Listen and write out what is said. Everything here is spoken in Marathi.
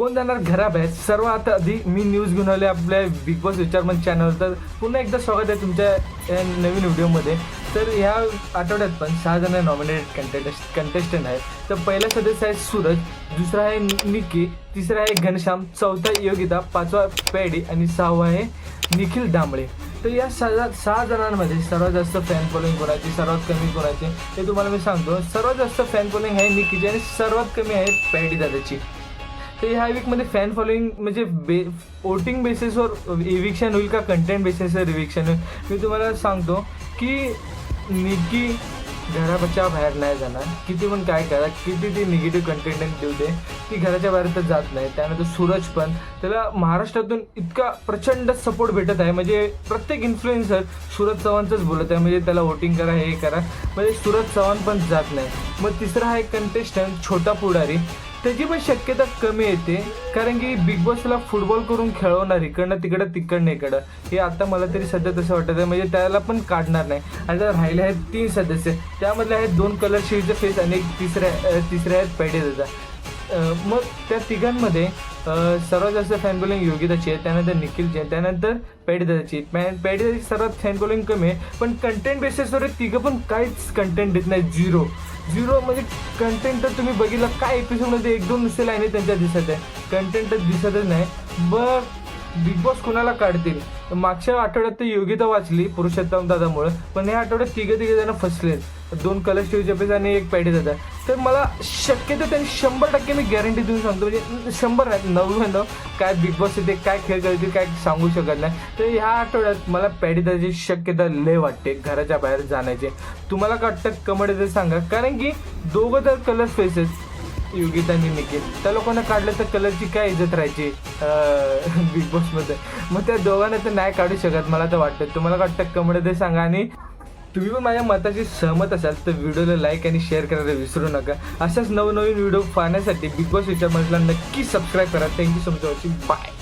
कोण जाणार घराबाहेर. सर्वात आधी मी न्यूज घेऊन आले आपल्या बिग बॉस विचारमन चॅनल तर पुन्हा एकदा स्वागत आहे तुमच्या या नवीन व्हिडिओमध्ये तर ह्या आठवड्यात पण सहा जण नॉमिनेटेड कंटेस्ट कंटेस्टंट आहेत. तर पहिला सदस्य आहे सूरज दुसरा आहे निकी तिसरा आहे घनश्याम चौथा योगिता पाचवा पॅडी आणि सहावा आहे निखिल दांबळे तर या सहा सहा जणांमध्ये सर्वात जास्त फॅन फॉलोईंग कोणाची सर्वात कमी कोणाची हे तुम्हाला मी सांगतो. सर्वात जास्त फॅन फॉलोईंग आहे निकीची आणि सर्वात कमी आहे पॅडी दादाची. तर ह्या वीकमध्ये फॅन फॉलोईंग म्हणजे बे वोटिंग बेसिसवर इविक्शन होईल का? कंटेंट बेसिसवर इविक्शन होईल? मी तुम्हाला सांगतो की निकी घराच्या बाहेर नाही जाणार. किती पण काय करा किती ती निगेटिव्ह कंटेंट देऊ दे ती घराच्या बाहेर तर जात नाही. त्यानंतर सूरज पण. त्याला महाराष्ट्रातून इतका प्रचंड सपोर्ट भेटत आहे. म्हणजे प्रत्येक इन्फ्लुएन्सर सूरज चव्हाणचंच बोलत आहे. म्हणजे त्याला वोटिंग करा हे करा. म्हणजे सूरज चव्हाण पण जात नाही. मग तिसरा आहे कंटेस्टंट छोटा पुढारी. त्याची पण शक्यता कमी येते कारण की बिग बॉसला फुटबॉल करून खेळवणार इकडनं तिकडं तिकडनं इकडं हे आता मला तरी सध्या तसं वाटत आहे. म्हणजे त्याला पण काढणार नाही. आणि आता राहिले आहेत तीन सदस्य. त्यामधले आहेत दोन कलर शेडचे फेस आणि एक तिसऱ्या तिसऱ्या आहेत पैडे दादा मग त्या तिघांमध्ये सर्वात जास्त फॅन बॉलिंग योगिताची आहे त्यानंतर निखिलची आहे त्यानंतर पेडदाची पेडदाची सर्वात फॅन बॉलिंग कमी आहे पण कंटेंट बेसिसवर तिघं पण काहीच कंटेंट देत नाही झिरो झिरो म्हणजे कंटेंट तर तुम्ही बघितलं काय एपिसोडमध्ये एक दोन नुसते लाईन त्यांच्या दिसत आहे. कंटेंटच दिसतच नाही. बघ बिग बॉस कुणाला काढतील? मागच्या आठवड्यात तर योगिता वाचली पुरुषोत्तम दादामुळे. पण या आठवड्यात तिघे तिघे जण फसले दोन कलश स्टीवचे आणि एक पॅडी दादा तर मला शक्यतो त्यांनी शंभर टक्के मी गॅरंटी देऊन सांगतो म्हणजे शंभर नाही नव्याण्णव काय बिग बॉस येते काय खेळ करतील काय सांगू शकत नाही. तर ह्या आठवड्यात मला पॅडी शक्यता लय वाटते घराच्या बाहेर जाण्याचे. तुम्हाला काय वाटतं? कमेंट ते सांगा. कारण की दोघं तर कलर फेसेस योगिता आणि निखिल. त्या लोकांना काढलं तर कलरची काय इज्जत राहायची बिग बॉसमध्ये मग त्या दोघांना तर नाही काढू शकत मला तर वाटतं. तुम्हाला काय वाटतं? कमेंट ते सांगा आणि तुम्ही पण माझ्या मताशी सहमत असाल तर व्हिडिओला लाईक आणि शेअर करायला विसरू नका. अशाच नवनवीन व्हिडिओ पाहण्यासाठी बिग बॉस विचार नक्की सबस्क्राईब करा. Thank you so much watching bye